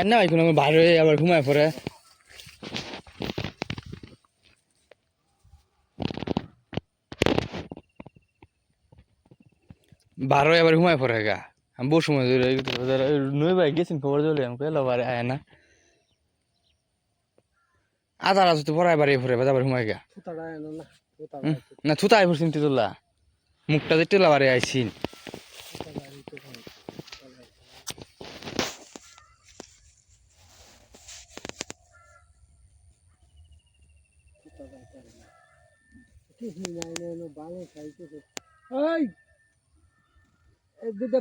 Time না এখন আমি বাইরে হয়ে আবার ঘুমায় পড়ে। বারো এবার ঘুমায় পড়ে গা। আমি বহু সময় ধরে নই ভাই গেছেন খবর দিলে আমি কইলো বারে আয় না। আধা রাত তো পড়ায় বাড়ি পড়ে আবার ঘুমায় গা। না থুতা আই পড়ছি তোলা মুখটা যে টেলা বারে আইছিন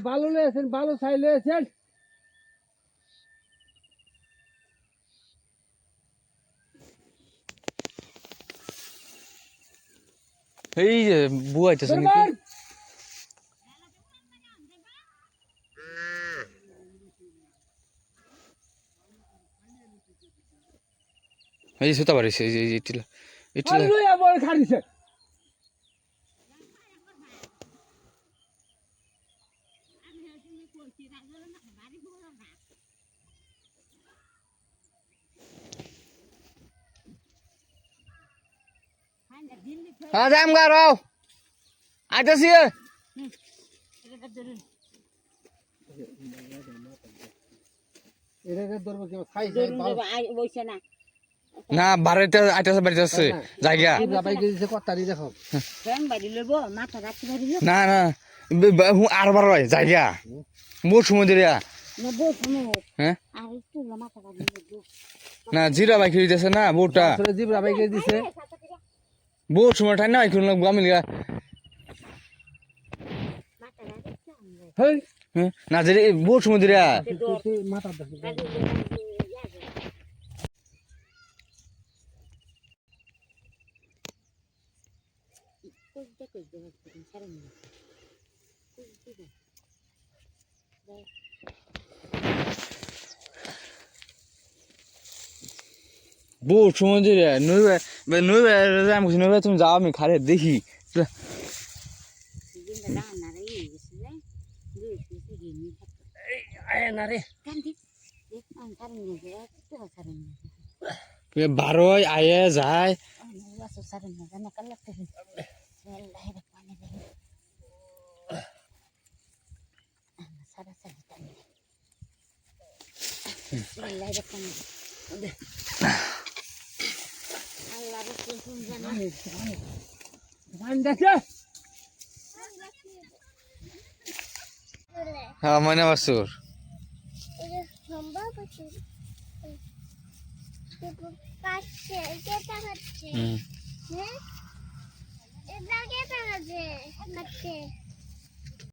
ভালো লেগেছেন ভালো চাই লেগেছেন এই যে বুয়াইতেছে নাকি এই যে সুতা বাড়িছে এই যে এই হ্যাঁ এটা ধরবো কি খাই বইছে না। না বাড়িতে আইতাছে বাড়িতে আছে জায়গা। না না আর বার হয় জায়গা। বহুত সময় ধরে হ্যাঁ? না জিরা বাইক দিতেছে না বউটা রাবাই গেছে দিছে। বহুত সময় ঠাই না এখন আমি হ্যাঁ? না যে বহুত সময় ধরে মাথা দেখো কইতে কইতে সারা মিনিট বহুত সময় ধরে নই নই আমি নই তুমি যাও আমি খারে দেখি দিনটা দান না হ্যাঁ মানে বাসুর। হুম।